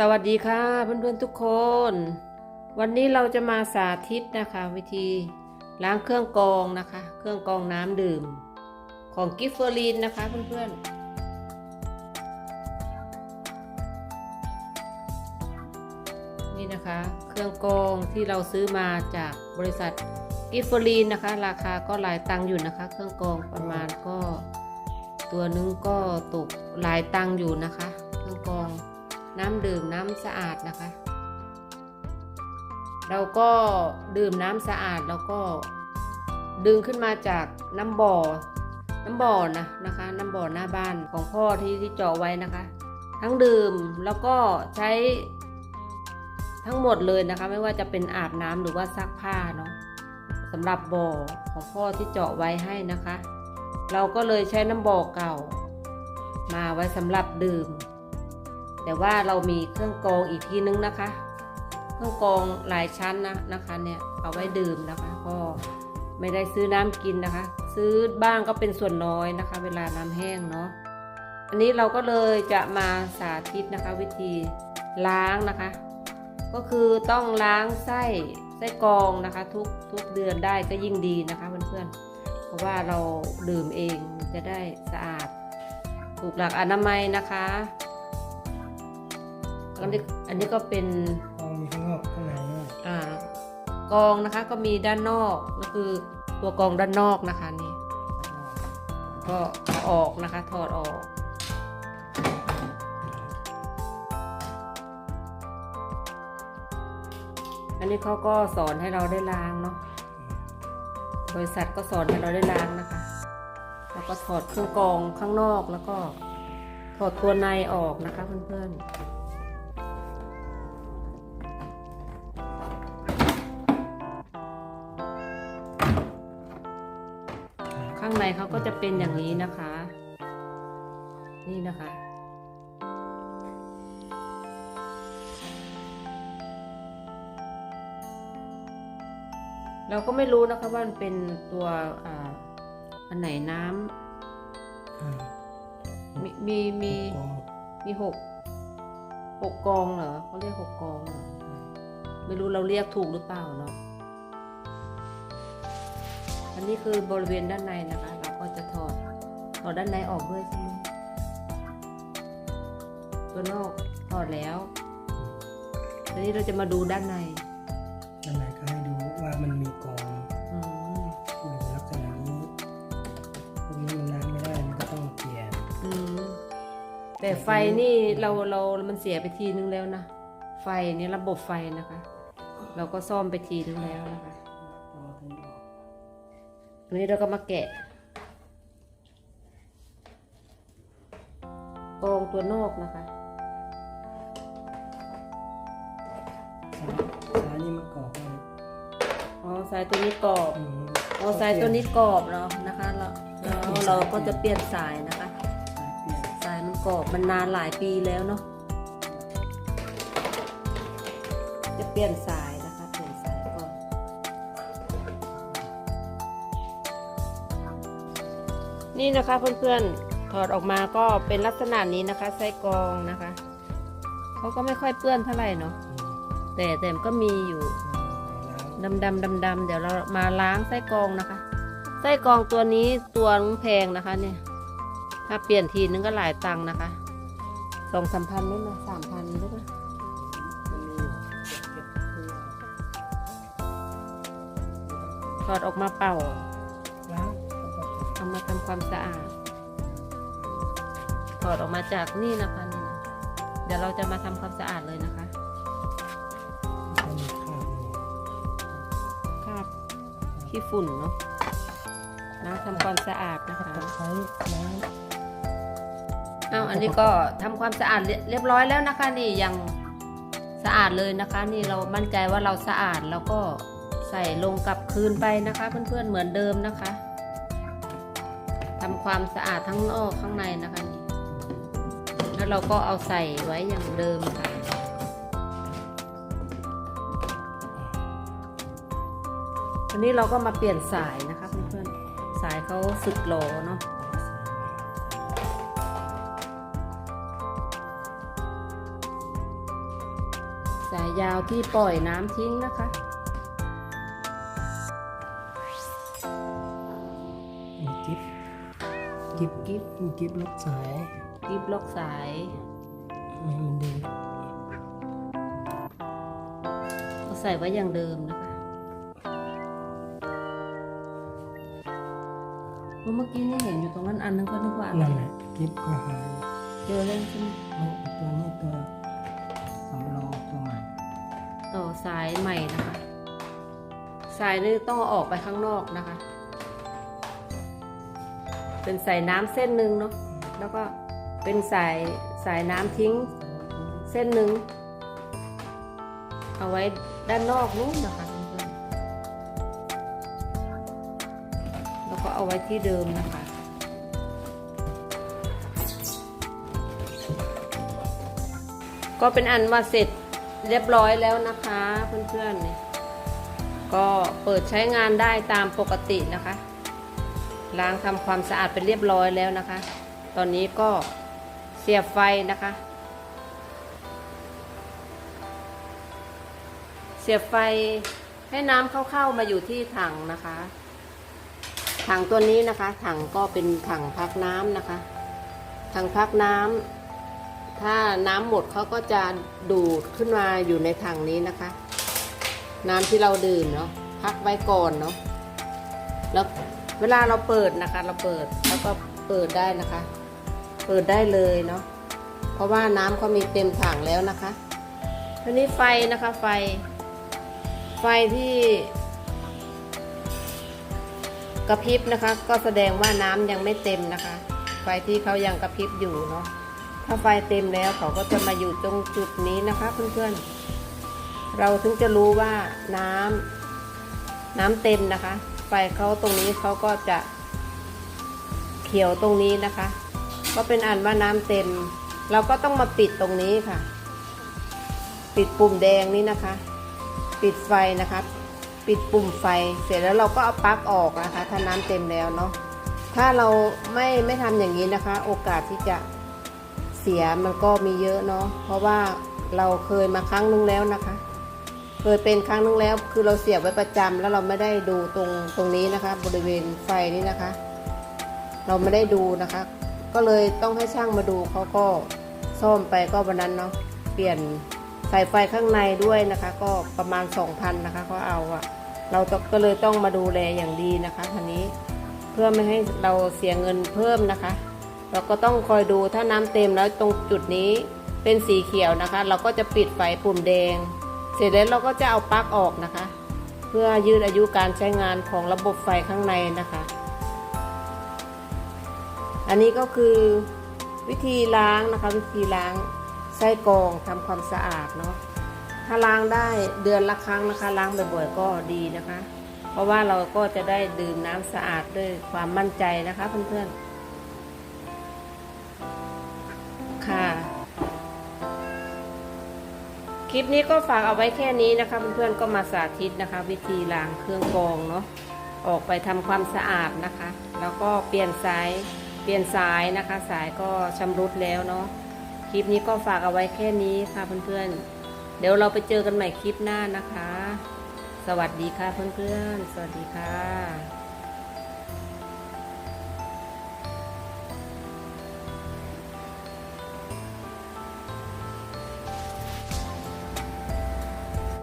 สวัสดีค่ะเพื่อนๆทุกคน วันนี้เราจะมาสาธิตนะคะ วิธีล้างเครื่องกรองนะคะ เครื่องกรองน้ำดื่ม ของกิฟเฟอรีนนะคะเพื่อนๆ นี่นะคะ เครื่องกรองที่เราซื้อมาจากบริษัทกิฟเฟอรีนนะคะ ราคาก็หลายตังค์อยู่นะคะ เครื่องกรองประมาณก็ ตัวนึงก็ตกหลายตังค์อยู่นะคะ เครื่องกรอง น้ำดื่มน้ำสะอาดนะคะ เราก็ดื่มน้ำสะอาดแล้วก็ดึงขึ้นมาจากน้ำบ่อ น้ำบ่อนะนะคะ น้ำบ่อหน้าบ้านของพ่อที่ที่เจาะไว้นะคะ ทั้งดื่มแล้วก็ใช้ทั้งหมดเลยนะคะ ไม่ว่าจะเป็นอาบน้ำหรือว่าซักผ้าเนาะสำหรับบ่อของพ่อที่เจาะไว้ให้นะคะ เราก็เลยใช้น้ำบ่อเก่า มาไว้สำหรับดื่ม แต่ว่าเรามีเครื่องกรองอีกทีนึงนะคะ เครื่องกรองหลายชั้นนะนะคะเนี่ยเอาไว้ดื่มนะคะ ก็ไม่ได้ซื้อน้ำกินนะคะ ซื้อบ้างก็เป็นส่วนน้อยนะคะ เวลาน้ำแห้งเนาะอันนี้เราก็เลยจะมาสาธิตนะคะ วิธีล้างนะคะ ก็คือต้องล้างไส้ไส้กรองนะคะ ทุกทุกเดือนได้ก็ยิ่งดีนะคะเพื่อนๆเพราะว่าเราดื่มเองจะได้สะอาดถูกหลักอนามัยนะคะ อันนี้อันนี้ก็เป็นกองมีข้างนอกข้างในด้วยอ่ากองนะคะก็มีด้านนอกก็คือตัวกองด้านนอกนะคะนี่ก็เอาออกนะคะถอดออกอันนี้เขาก็สอนให้เราได้ล้างเนาะ บริษัทก็สอนให้เราได้ล้างนะคะ แล้วก็ถอดเครื่องกรองข้างนอกแล้วก็ถอดตัวในออกนะคะเพื่อนๆ ข้างในเขาก็จะเป็นอย่างนี้นะคะ นี่นะคะ เราก็ไม่รู้นะคะว่ามันเป็นตัวอ่าอันไหนน้ำอ่ามีมีมีกองมีหกหกกองเหรอเขาเรียกหกกองเหรอไม่รู้เราเรียกถูกหรือเปล่าเนาะ อันนี้คือบริเวณด้านในนะคะ เราก็จะถอดถอดด้านในออกด้วยใช่ไหมตัวนอกถอดแล้วทีนี้เราจะมาดูด้านในด้านในก็ให้ดูว่ามันมีกองอืมอยู่ลักษณะนี้พวกนี้มันล้างไม่ได้มันก็ต้องเปลี่ยนอืมแต่ไฟนี่เราเรามันเสียไปทีนึงแล้วนะไฟนี่ระบบไฟนะคะ เราก็ซ่อมไปทีนึงแล้วนะคะเอาทั้งออก อันนี้เราก็มาแกะกรองตัวนอกนะคะสายนี่มันกรอบมากอ๋อสายตัวนี้กรอบอืมอ๋อสายตัวนี้กรอบเนาะนะคะแล้วแล้วเราก็จะเปลี่ยนสายนะคะ สายเปลี่ยนสายมันกรอบมันนานหลายปีแล้วเนาะจะเปลี่ยนสาย นี่นะคะเพื่อนๆถอดออกมาก็เป็นลักษณะนี้นะคะไส้กรองนะคะเขาก็ไม่ค่อยเปื้อนเท่าไหร่เนาะอืมแต่แต่มันก็มีอยู่ล้างดำดำดำดำๆเดี๋ยวเรามาล้างไส้กรองนะคะ ไส้กรองตัวนี้ตัวแพงนะคะเนี่ย ถ้าเปลี่ยนทีนึงก็หลายตังค์นะคะสองสามพันนี่นะสามพันหรือเปล่ามันมีอยู่เก็บเพื่อถอดออกมาเป่าล้างแล้วก็ เอามาทำความสะอาด ถอดออกมาจากนี่นะคะนี่นะเดี๋ยวเราจะมาทำความสะอาดเลยนะคะให้มีคราบอยู่คราบขี้ฝุ่นเนาะมาทำความสะอาดนะคะตะไคร้ล้างเอาอันนี้ก็ทำความสะอาดเรียเรียบร้อยแล้วนะคะ นี่ยังสะอาดเลยนะคะ นี่เรามั่นใจว่าเราสะอาดแล้วก็ใส่ลงกลับคืนไปนะคะ เพื่อนๆเหมือนเดิมนะคะ ทำความสะอาดทั้งนอกข้างในนะคะนี่แล้วเราก็เอาใส่ไว้อย่างเดิมค่ะ วันนี้เราก็มาเปลี่ยนสายนะคะเพื่อนๆ สายเขาสึกหลเนาะสายยาวที่ปล่อยน้ำทิ้งนะคะมีกิ๊บ กิ๊บกิ๊บมีกิ๊บล็อกสายกิบล็อกสายให้มันเดินก็ใส่ไว้อย่างเดิมนะคะเมื่อกี้นี่เห็นอยู่ตรงนั้นอันนึงก็นึกว่าอะไรนั่นแหละกิ๊บก็หายเจอแล้วใช่ไหมแล้วตัวนี้ตัวสำรองตัวใหม่ต่อสายใหม่นะคะ สายนี่ต้องเอาออกไปข้างนอกนะคะ เป็นสายน้ำเส้นหนึ่งเนาะแล้วก็เป็นสายสายน้ำทิ้งเส้นหนึ่งเอาไว้ด้านนอกนู้นนะคะเพื่อนๆแล้วก็เอาไว้ที่เดิมนะคะก็เป็นอันว่าเสร็จเรียบร้อยแล้วนะคะเพื่อนๆ ก็เปิดใช้งานได้ตามปกตินะคะ ล้างทำความสะอาดเป็นเรียบร้อยแล้วนะคะ ตอนนี้ก็เสียบไฟนะคะ เสียบไฟให้น้ำเข้าๆมาอยู่ที่ถังนะคะ ถังตัวนี้นะคะ ถังก็เป็นถังพักน้ำนะคะ ถังพักน้ำถ้าน้ำหมดเขาก็จะดูดขึ้นมาอยู่ในถังนี้นะคะ น้ำที่เราดื่มเนาะพักไว้ก่อนเนาะแล้ว เวลาเราเปิดนะคะ เราเปิดแล้วก็เปิดได้นะคะ เปิดได้เลยเนาะเพราะว่าน้ำเขามีเต็มถังแล้วนะคะทีนี้ไฟนะคะไฟ ไฟที่ กระพริบนะคะ ก็แสดงว่าน้ำยังไม่เต็มนะคะ ไฟที่เขายังกระพริบอยู่เนาะถ้าไฟเต็มแล้วเขาก็จะมาอยู่ตรงจุดนี้นะคะ เพื่อนๆเราถึงจะรู้ว่าน้ำน้ำเต็มนะคะ ไฟเขาตรงนี้เขาก็จะเขียวตรงนี้นะคะ ก็เป็นอันว่าน้ำเต็ม เราก็ต้องมาปิดตรงนี้ค่ะ ปิดปุ่มแดงนี้นะคะ ปิดไฟนะคะ ปิดปุ่มไฟเสร็จแล้วเราก็เอาปลั๊กออกนะคะ ถ้าน้ำเต็มแล้วเนาะถ้าเราไม่ไม่ทำอย่างนี้นะคะ โอกาสที่จะเสียมันก็มีเยอะเนาะเพราะว่าเราเคยมาครั้งนึงแล้วนะคะ เคยเป็นครั้งนึงแล้ว คือเราเสียบไว้ประจำแล้วเราไม่ได้ดูตรงตรงนี้นะคะ บริเวณไฟนี้นะคะ เราไม่ได้ดูนะคะ ก็เลยต้องให้ช่างมาดูเขาก็ซ่อมไปก็วันนั้นเนาะเปลี่ยนสายไฟข้างในด้วยนะคะ ก็ประมาณ 2,000นะคะเขาเอาอะเราก็เลยต้องมาดูแลอย่างดีนะคะทีนี้เพื่อไม่ให้เราเสียเงินเพิ่มนะคะ เราก็ต้องคอยดูถ้าน้ำเต็มแล้วตรงจุดนี้เป็นสีเขียวนะคะ เราก็จะปิดไฟปุ่มแดง เสร็จแล้วเราก็จะเอาปลั๊กออกนะคะ เพื่อยืดอายุการใช้งานของระบบไฟข้างในนะคะ อันนี้ก็คือวิธีล้างนะคะ วิธีล้างไส้กรองทำความสะอาดเนาะถ้าล้างได้เดือนละครั้งนะคะ ล้างบ่อยๆก็ดีนะคะ เพราะว่าเราก็จะได้ดื่มน้ำสะอาดด้วยความมั่นใจนะคะเพื่อนๆ ลิปนี้ก็ฝากเอาไว้แค่นี้นะคะ เพื่อนๆก็มาสาธิตนะคะ วิธีล้างเครื่องกรองเนาะออกไปทำความสะอาดนะคะ แล้วก็เปลี่ยนสายเปลี่ยนสายนะคะ สายก็ชำรุดแล้วเนาะคลิปนี้ก็ฝากเอาไว้แค่นี้ค่ะเพื่อนๆ เดี๋ยวเราไปเจอกันใหม่คลิปหน้านะคะ สวัสดีค่ะเพื่อนๆ สวัสดีค่ะ